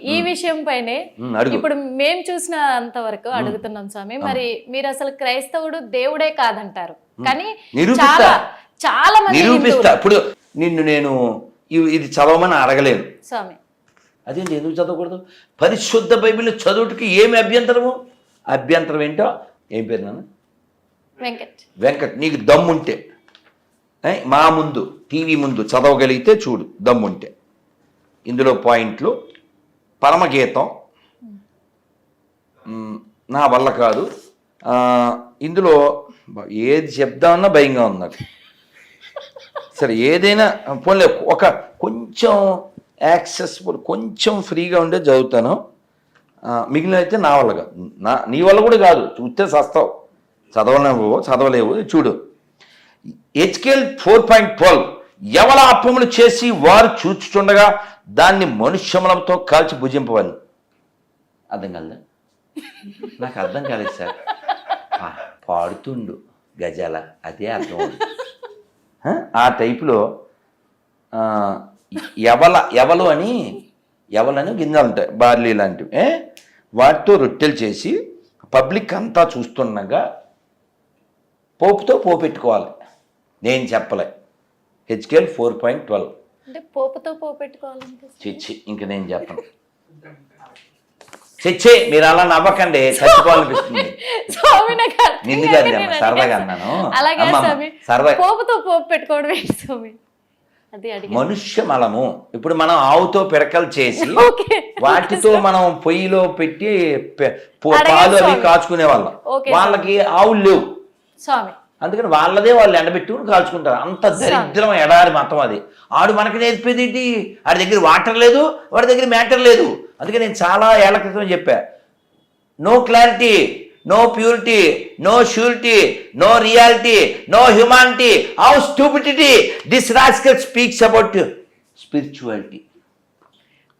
ఈ విషయం పైనే ఇప్పుడు మేము చూసిన అంతవరకు అడుగుతున్నాం స్వామి. మరి మీరు అసలు క్రైస్తవుడు దేవుడే కాదంటారు. కానీ. చాలా చాలా మంది నిరూపిస్తా. ఇప్పుడు నిన్ను నేను ఇది చదవమని అడగలేను స్వామి. అదేంటి? ఎందుకు చదవకూడదు? పరిశుద్ధ బైబిల్ చదువుటికి ఏమి అభ్యంతరము? అభ్యంతరం ఏంటో? ఏం పేరు నాన్న? వెంకట్. వెంకట్. నీకు దమ్ముంటే. మా ముందు టీవీ ముందు చదవగలిగితే చూడు దమ్ముంటే. ఇందులో పాయింట్లు పరమగీతం. నా వల్ల కాదు. ఇందులో ఏది చెప్దామన్నా భయంగా ఉంది నాకు. సరే ఏదైనా పోన్లే ఒక కొంచెం యాక్సెస్బుల్ కొంచెం ఫ్రీగా ఉండే చదువుతాను. మిగిలిన అయితే నా వల్ల కాదు. నా నీ వల్ల కూడా కాదు. చూస్తే సస్తావు. చదవలేవు చదవలేవు. చూడు. HKL four point twelve. ఎవల అప్పములు చేసి వారు చూచుచుండగా దాన్ని మనుష్యములంతో కాల్చి భుజింపవని. అర్థం కాలదా? నాకు అర్థం కాలేదు సార్. పాడుతుండు గజాల అదే అర్థం ఆ టైపులో ఎవల ఎవలు అని ఎవలని గింజలు ఉంటాయి బార్లీ లాంటివి. వాటితో రొట్టెలు చేసి పబ్లిక్ అంతా చూస్తుండగా పోపుతో పోపెట్టుకోవాలి నేను చెప్పలే. HKL four point twelve. అంటే పోపుతో పోపెట్టుకోవాలంటే చిచ్చి ఇంక నేను చెప్పను. చిచ్చి మీరు అలా నవ్వకండి చచ్చిపోవాలనిపిస్తుంది. స్వామి నాకు అర్థం నిన్ను కాక కాదు అమ్మ, నేను సరదాగా. అన్నాను. అలాగే అమ్మమ్మ, స్వామి సరదా- పోపుతో పోపు పెట్టుకోవడం ఏంటి స్వామి. అది అడిగా మనుష్య మలము. ఇప్పుడు మనం ఆవుతో పిడకలు చేసి వాటితో మనం పొయ్యిలో పెట్టి పాలు అవి. కాచుకునే వాళ్ళం. వాళ్ళకి ఆవులు లేవు. స్వామి అందుకని వాళ్ళదే వాళ్ళు ఎండబెట్టుకుని కాల్చుకుంటారు. అంత దరిద్రం ఎడారి మతం అది. ఆడు మనకి నేర్పేది ఏంటి? వాడి దగ్గర వాటర్ లేదు వాడి దగ్గర మ్యాటర్ లేదు. అందుకే నేను చాలా ఏళ్ళ క్రితం చెప్పా. No clarity no purity no surety no reality no humanity. How stupidity this rascal speaks about spirituality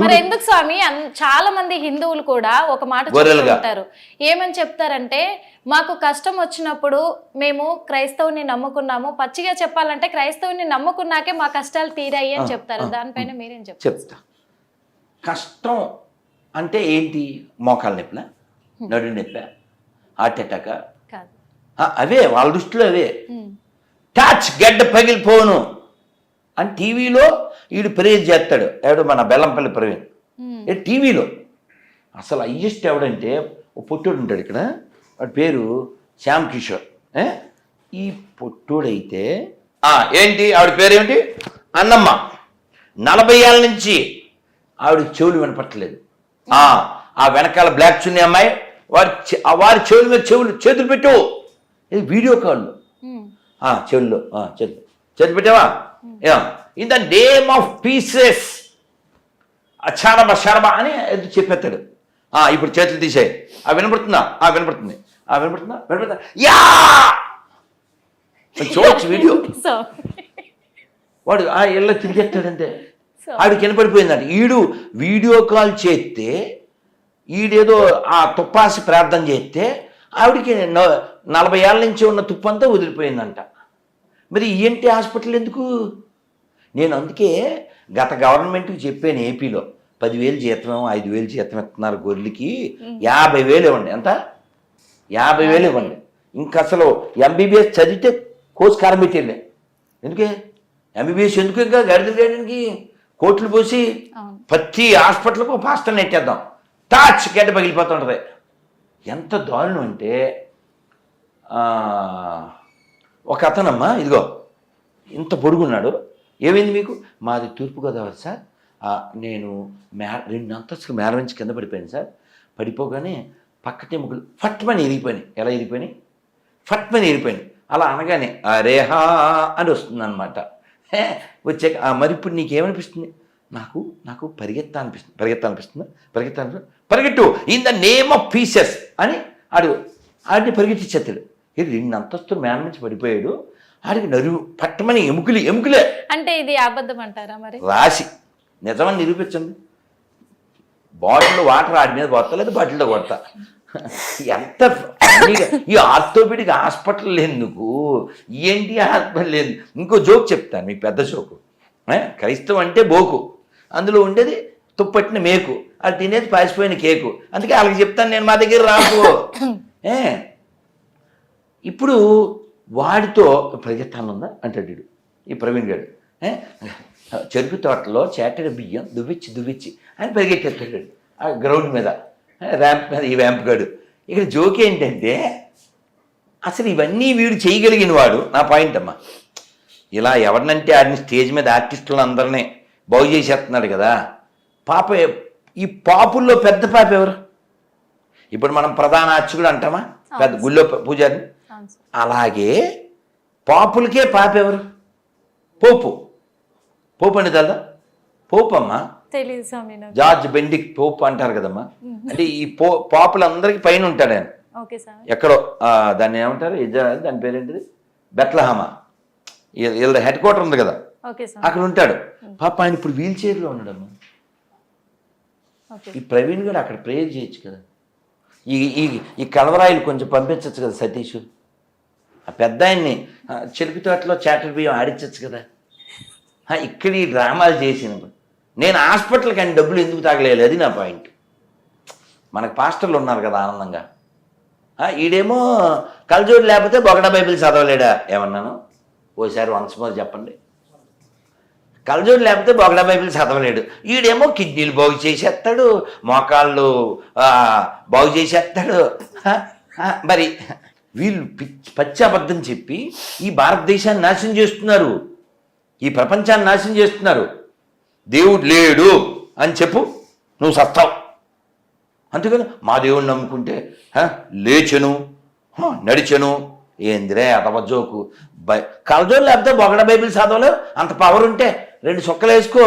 మరి ఎందుకు స్వామి? చాలా మంది హిందువులు కూడా ఒక మాట. చెప్తుంటారు ఏమని చెప్తారంటే మాకు కష్టం వచ్చినప్పుడు మేము క్రైస్తవుని నమ్ముకున్నాము. పచ్చిగా చెప్పాలంటే క్రైస్తవుని నమ్ముకున్నాకే మా కష్టాలు తీరాయి అని చెప్తారు. దానిపైన మీరేం చెప్తారు? చెప్తా. కష్టం అంటే ఏంటి? మోకాలు నొప్పుల నడు నొప్ప హార్ట్ అటాక్? అవే వాళ్ళ దృష్టిలో అవే. టచ్ గడ్డ పగిలిపోను. అని టీవీలో వీడు ప్రేజ్ చేస్తాడు. ఎవడు మన బెల్లంపల్లి ప్రవీణ్. టీవీలో. అసలు హయ్యెస్ట్ ఎవడంటే ఓ పొట్టోడు ఉంటాడు ఇక్కడ. వాడి పేరు శ్యామ్ కిషోర్? ఈ పొట్టోడైతే ఏంటి? ఆవిడ పేరు ఏమిటి అన్నమ్మ. నలభై ఏళ్ళ నుంచి ఆవిడ చెవులు వినపట్టలేదు. ఆ, వెనకాల బ్లాక్ చున్నీ అమ్మాయి. వారి వారి చెవుల మీద చెవులు చేతులు పెట్టు. ఇది వీడియో కాల్లో. ఆ, చెవుల్లో. చేతులు. చేతులు పెట్టావా? In the name of pieces అచ్చారబ శరబ అని చెప్పేస్తాడు. ఆ, ఇప్పుడు చేతులు తీసేయి. ఆ వినపడుతుందా ఆ వినపడుతుంది ఆ వినపడుతుందా వినపడుతుందా యా! చూడొచ్చు వీడియో వాడు ఆ ఇళ్ళ తిరిగేస్తాడంతే. సో ఆడికి వినపడిపోయిందంట. ఈడు వీడియో కాల్ చేస్తే ఈడేదో ఆ తుప్పాసి ప్రార్థన చేస్తే ఆవిడికి నలభై ఏళ్ళ నుంచి ఉన్న తుప్పంతా వదిలిపోయిందంట. మరి ఈఎన్టీ హాస్పిటల్ ఎందుకు? నేను అందుకే గత గవర్నమెంట్కి చెప్పాను ఏపీలో పదివేలు జీతం ఐదు వేలు జీతం ఇస్తున్నారు గొర్రెలకి. యాభై వేలు ఇవ్వండి. ఎంత? యాభై. వేలు ఇవ్వండి ఇంకా అసలు ఎంబీబీఎస్ చదివితే కోర్స్ కారం పెట్టేళ్ళే ఎందుకే ఎంబీబీఎస్ ఎందుకు ఇంకా గడిద చేయడానికి కోట్లు పోసి ప్రతి హాస్పిటల్కు పాస్టర్ నెట్టేద్దాం. టాచ్ గడ్డ పగిలిపోతుంటుంది. ఎంత దారుణం అంటే ఒక అతనమ్మా ఇదిగో ఇంత పొడుగున్నాడు. ఏమైంది మీకు? మాది తూర్పుగోదావరి సార్. నేను మే రెండు అంతస్తులు మేర నుంచి కింద పడిపోయాను సార్. పడిపోగానే పక్కటే ముగ్గులు ఫట్మని ఇరిగిపోయినాయి ఎలా ఇరిగిపోయినాయి ఫట్మని ఇరిగిపోయినాయి అలా అనగానే అరేహా అని వస్తుంది అనమాట వచ్చాక మరి ఇప్పుడు నీకేమనిపిస్తుంది? నాకు నాకు పరిగెత్తా అనిపిస్తుంది. పరిగెత్తా అనిపిస్తుంది? పరిగెత్తా అనిపిస్తుంది? పరిగెట్టు. In the name of pieces అని ఆడు ఆడిని పరిగెత్తి చెత్తడు రెండు అంతస్తులు మేన నుంచి పడిపోయాడు. ఆడికి నరువు పట్టమని ఎముకలు ఎముకలే. అంటే ఇది అబద్ధం అంటారా మరి? రాసి. నిజమని నిరూపించండి. బాటిల్ వాటర్ ఆడి మీద కొడతా లేదా బాటిల్తో కొడతా. ఎంత ఈ ఆర్థోపెడిక్ హాస్పిటల్ ఎందుకు? ఏంటి హాస్పిటల్ లేదు ఇంకో జోక్ చెప్తాను మీకు పెద్ద జోకు? క్రైస్తవం అంటే బోకు. అందులో ఉండేది తుప్పట్టిన మేకు. అది తినేది పాసిపోయిన కేకు. అందుకే వాళ్ళకి చెప్తాను నేను మా దగ్గర రాకు. ఏ? ఇప్పుడు వాడితో పరిగెత్తాను ఉందా అంటాడు వీడు. ఈ ప్రవీణ్ గారు? చెరుకు తోటలో చేటడి బియ్యం దువ్విచ్చి దువ్విచ్చి అని పరిగెట్టేస్తాడు ఆ గ్రౌండ్ మీద. ర్యాంప్ మీద ఈ ర్యాంప్ గాడు. ఇక్కడ జోక్ ఏంటంటే అసలు ఇవన్నీ వీడు చేయగలిగిన వాడు. నా పాయింట్ అమ్మా. ఇలా ఎవరినంటే ఆడిని స్టేజ్ మీద ఆర్టిస్టులను అందరినీ బాగు చేసేస్తున్నాడు కదా. పాప ఈ పాపుల్లో పెద్ద పాప ఎవరు? ఇప్పుడు మనం ప్రధాన అర్చకుడు అంటామా? పెద్ద గుళ్ళో పూజారి అవును సార్ అలాగే పాపులకే పాప ఎవరు పోపు. పోపు అంటే తెలదా? పోపు అమ్మా జార్జ్ బెండిక్ పోపు అంటారు కదమ్మా. అంటే ఈ పో పాపులందరికీ పైన ఉంటాడు ఆయన. ఎక్కడో దాన్ని ఏమంటారు? దాని పేరేంటిది? బెత్లహామా. వీళ్ళ హెడ్ క్వార్టర్ ఉంది కదా. అక్కడ ఉంటాడు. పాప ఆయన ఇప్పుడు వీల్ చైర్లో ఉన్నాడమ్మా. ఈ ప్రవీణ్ గారు అక్కడ ప్రేయర్ చేయొచ్చు కదా. ఈ ఈ ఈ కలవరాయిలు కొంచెం పంపించవచ్చు కదా సతీష్. ఆ పెద్ద ఆయన్ని చెరుకు తోటలో చాటర్ బియ్యం ఆడించవచ్చు కదా. ఇక్కడ ఈ డ్రామాలు చేసినప్పుడు నేను హాస్పిటల్కి ఆయన డబ్బులు ఎందుకు తాగలేదు? అది నా పాయింట్. మనకు పాస్టర్లు ఉన్నారు కదా ఆనందంగా. ఈడేమో కలజోడు లేకపోతే బొగడ బైబిల్ చదవలేడా? ఏమన్నాను? ఓసారి వన్స్ మోర్ చెప్పండి. కలజోడు లేకపోతే బొగడ బైబిల్ చదవలేడు. ఈడేమో కిడ్నీలు బాగు చేసేస్తాడు మోకాళ్ళు బాగు చేసేస్తాడు. మరి వీళ్ళు పిచ్చి పచ్చి అబద్ధం చెప్పి ఈ భారతదేశాన్ని నాశనం చేస్తున్నారు. ఈ ప్రపంచాన్ని నాశనం చేస్తున్నారు. దేవుడు లేడు అని చెప్పు నువ్వు సస్తావు అందుకని మా దేవుడిని నమ్ముకుంటే లేచెను నడిచెను. ఏందిరే అతవజోకు బై కలజోలు లేకపోతే బొగడ బైబిల్ చదవలేవు? అంత పవర్ ఉంటే రెండు సుక్కలు వేసుకో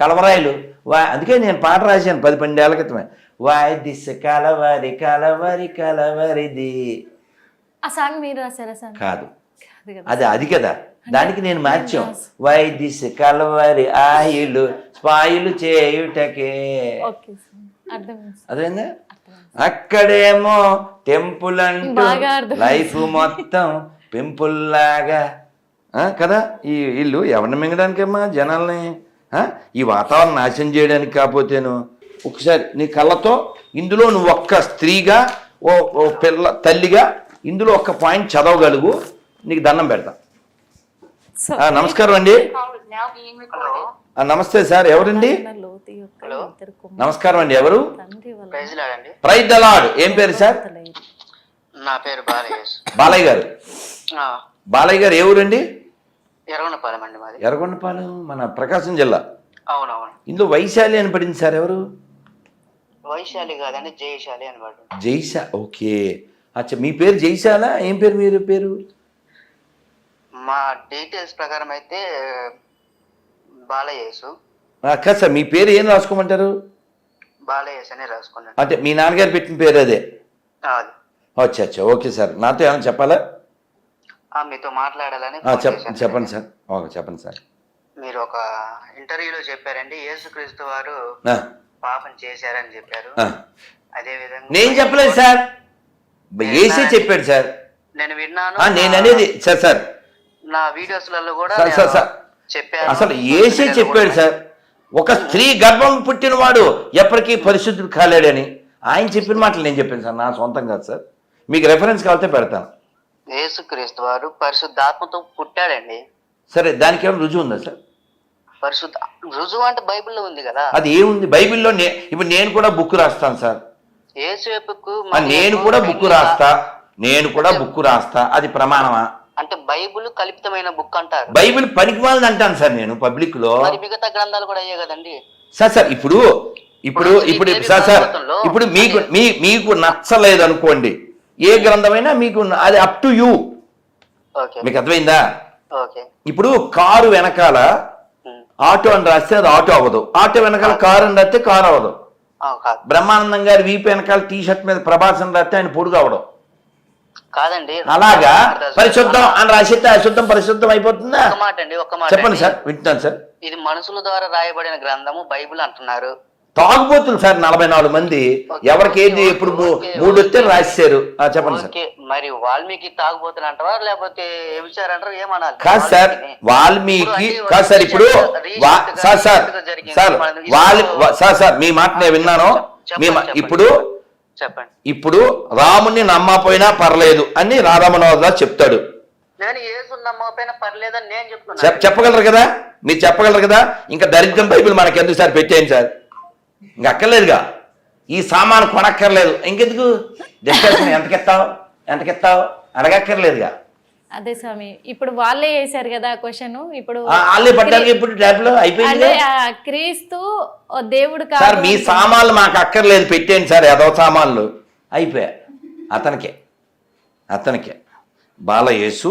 కలవరాయలు. వా అందుకే నేను పాట రాశాను పది పన్నెండేళ్ళ క్రితమే. వాయ్ దిశ కలవరి కలవరి కలవరిది. ఆ సాంగ్ మీరు రాశారా స్వామి కాదు. అది అది కదా. దానికి నేను మార్చాం. Why this Kolaveri oil spoil చేయుటకే. అదేందా అక్కడేమో టెంపుల్ అంటూ. లైఫ్ మొత్తం పింపుల్ లాగా ఆ, కదా? ఈ ఇల్లు ఎవరిని మింగడానికమ్మా జనాల్ని? ఈ వాతావరణం నాశనం చేయడానికి కాకపోతేను. ఒకసారి నీ కళ్ళతో ఇందులో నువ్వు ఒక్క స్త్రీగా ఓ పిల్ల తల్లిగా ఇందులో ఒక్క పాయింట్ చదవగలుగు నీకు దండం పెడతా. నమస్కారం అండి. నమస్తే సార్ ఎవరండి? నమస్కారం అండి ఎవరు? ప్రైజ్ దలాడ్ ఏం పేరు సార్. నా పేరు బాలయ్య గారు. బాలయ్య గారు. ఏ ఊరండి? ఎర్రగొండపాలెం అండి మాది. ఎర్రగొండపాలెం మన ప్రకాశం జిల్లా. అవునవును. ఇందులో వైశాలి అని పడింది సార్ ఎవరు? వైశాలి కాదండి జయశాలి అని వాడు జైశా ఓకే. అచ్చా మీ పేరు జైశాల? ఏం పేరు మీరు పేరు? మా డీటెయిల్స్ ప్రకారం అయితే బాలయేసు. కాదు సార్ మీ పేరు ఏం రాసుకోమంటారు? బాలయేష్ అని రాసుకున్నాను అంటే మీ నాన్నగారు పెట్టిన పేరు అదే? అది. అచ్చా అచ్చా ఓకే సార్. నాతో ఏమైనా చెప్పాలా? ఆ, మీతో మాట్లాడాలని ఆ, ఫోన్ చెప్ చేశాను. చెప్పండి సార్. ఓకే చెప్పండి సార్. మీరు ఒక ఇంటర్వ్యూలో చెప్పారండి. యేసుక్రీస్తు వారు ఆ, పాపం చేశారని చెప్పారు. ఆ. అదే విధంగా నేను చెప్పలేదు సార్. ఏసే చెప్పాడు సార్. నేను విన్నాను. నేను అనేది సార్ సార్. నా వీడియోస్లలో కూడా సార్. చెప్పాను. అసలు ఏసే చెప్పాడు సార్. ఒక స్త్రీ గర్భం పుట్టినవాడు ఎప్పటికీ పరిశుద్ధుడు కాలేడని ఆయన చెప్పిన మాటలు నేను చెప్పాను సార్. నా సొంతం కాదు సార్. మీకు రెఫరెన్స్ కావాలంటే పెడతాను. యేసుక్రీస్తు వారు పరిశుద్ధాత్మతో పుట్టాడండి. సరే దానికి ఏమైనా రుజువు ఉందా సార్? పరిశుద్ధ రుజువు అంటే బైబిల్లో ఉంది కదా. అది ఏముంది? బైబిల్లో ఇప్పుడు నేను కూడా బుక్ రాస్తాను సార్. నేను కూడా బుక్ రాస్తా. నేను కూడా బుక్ రాస్తా. అది ప్రమాణమా? అంటే బైబిల్ కల్పితమైన బుక్ అంటారు. బైబిల్ పనికిమాలని అంటాను సార్ నేను పబ్లిక్లో మిగతా గ్రంథాలు కూడా అయ్యే కదండి. సార్ సార్ ఇప్పుడు ఇప్పుడు ఇప్పుడు సార్ సార్ ఇప్పుడు మీకు మీ మీకు నచ్చలేదు అనుకోండి. ఏ గ్రంథమైనా మీకు అది అప్ టు యూ ఓకే. మీకు అర్థమైందా? ఇప్పుడు కారు వెనకాల ఉమ్. ఆటో అని రాస్తే అది ఆటో అవ్వదు. ఆటో వెనకాల కారు అని రాస్తే కారు అవ్వదు. బ్రహ్మానందం గారి వీపు వెనకాల టీ షర్ట్ మీద ప్రభాస్ రాస్తే ఆయన పొడుగు అవ్వడం. కాదండి. అలాగా? పరిశుద్ధం అని రాసిస్తే అశుద్ధం పరిశుద్ధం అయిపోతుందా? ఒక మాట అండి ఒక మాట చెప్పండి. సార్ వింటున్నాను సార్. ఇది మనుషుల ద్వారా రాయబడిన గ్రంథము బైబిల్ అంటున్నారు. తాగుబోతులు సార్ నలభై నాలుగు మంది. ఎవరికి ఏంది ఎప్పుడు మూడు వస్తే రాశారు చెప్పండి సార్. మరి వాల్మీకి తాగుబోతులు అంటారా లేకపోతే ఏమిచారు అంటారా ఏమనాలి కాదు సార్ వాల్మీకి. కాదు సార్ ఇప్పుడు సార్ సార్ సార్ వాల్ సార్ సార్ మీ మాట నేను విన్నాను. మీ ఇప్పుడు చెప్పండి. ఇప్పుడు రాముని నమ్మపోయినా పర్లేదు అని రారామనోదా చెప్తాడు. నేను పర్లేదని చెప్పగలరు కదా? మీరు చెప్పగలరు కదా? ఇంకా దరిద్రం బైబిల్ మనకి ఎందుకు సార్ పెట్టేయండి సార్? ఇంకా అక్కర్లేదుగా. ఈ సామాను కొనక్కర్లేదు. ఇంకెందుకు? డిస్కషన్ ఎంతకెత్తావు ఎంతకెత్తావు అడగక్కర్లేదుగా. అదే స్వామి ఇప్పుడు వాళ్ళే వేశారు కదా క్వశ్చన్ ఇప్పుడు వాళ్ళే పడ్డానికి ఇప్పుడు ట్యాబ్లో? అయిపోయింది క్రీస్తు దేవుడు సార్ మీ సామాన్లు మాకు అక్కర్లేదు పెట్టేయండి సార్ ఏదో సామాన్లు. అయిపోయా. అతనికే. అతనికే. Balayesu